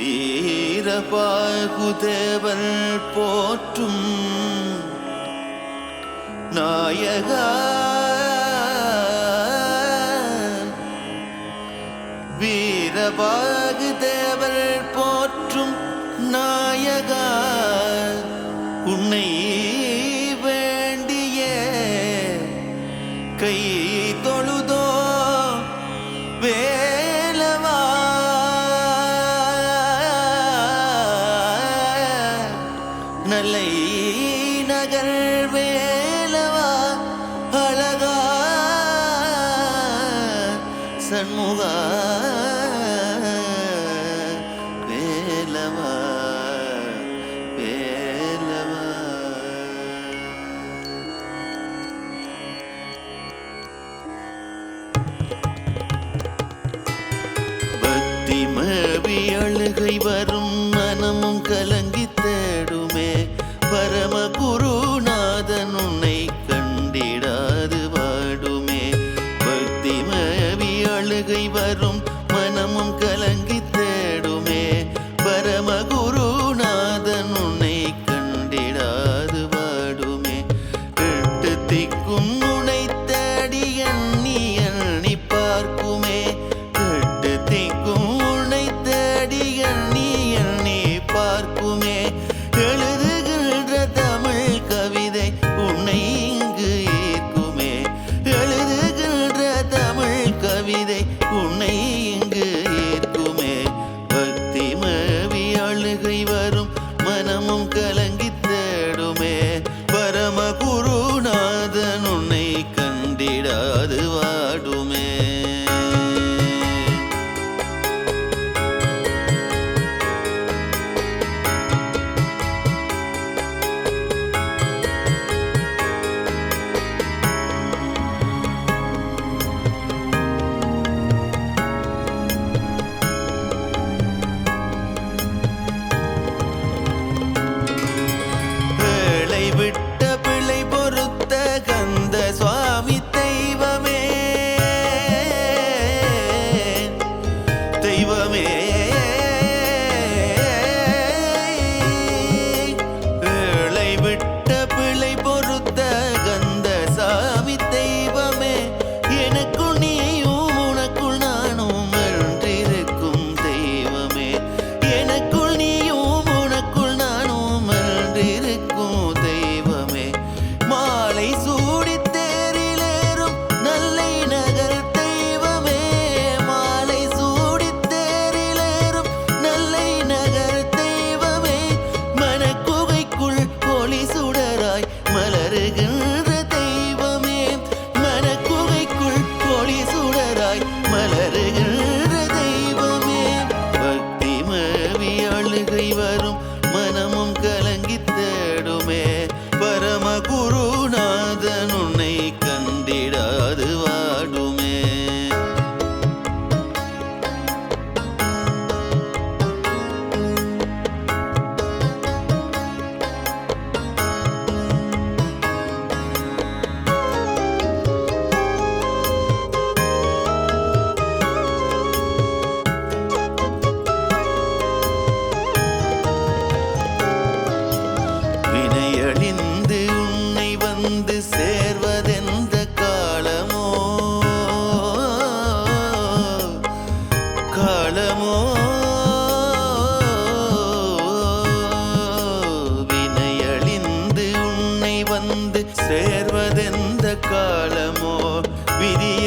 வீரபாகுதேவன் போற்றும் நாயகா. வீரபாகு தேவர் போற்றும் நாயகா. உன்னை வேண்டிய. கை நலை நகர் வேலவா அழகா சண்முகா அழுகை வரும் மனமும் கலங்கி தலைவர் கழிந்து உன்னை வந்து சேர்வதெந்த காலமோ? காலமோ? வினையழிந்து உன்னை வந்து சேர்வதெந்த காலமோ? விதிய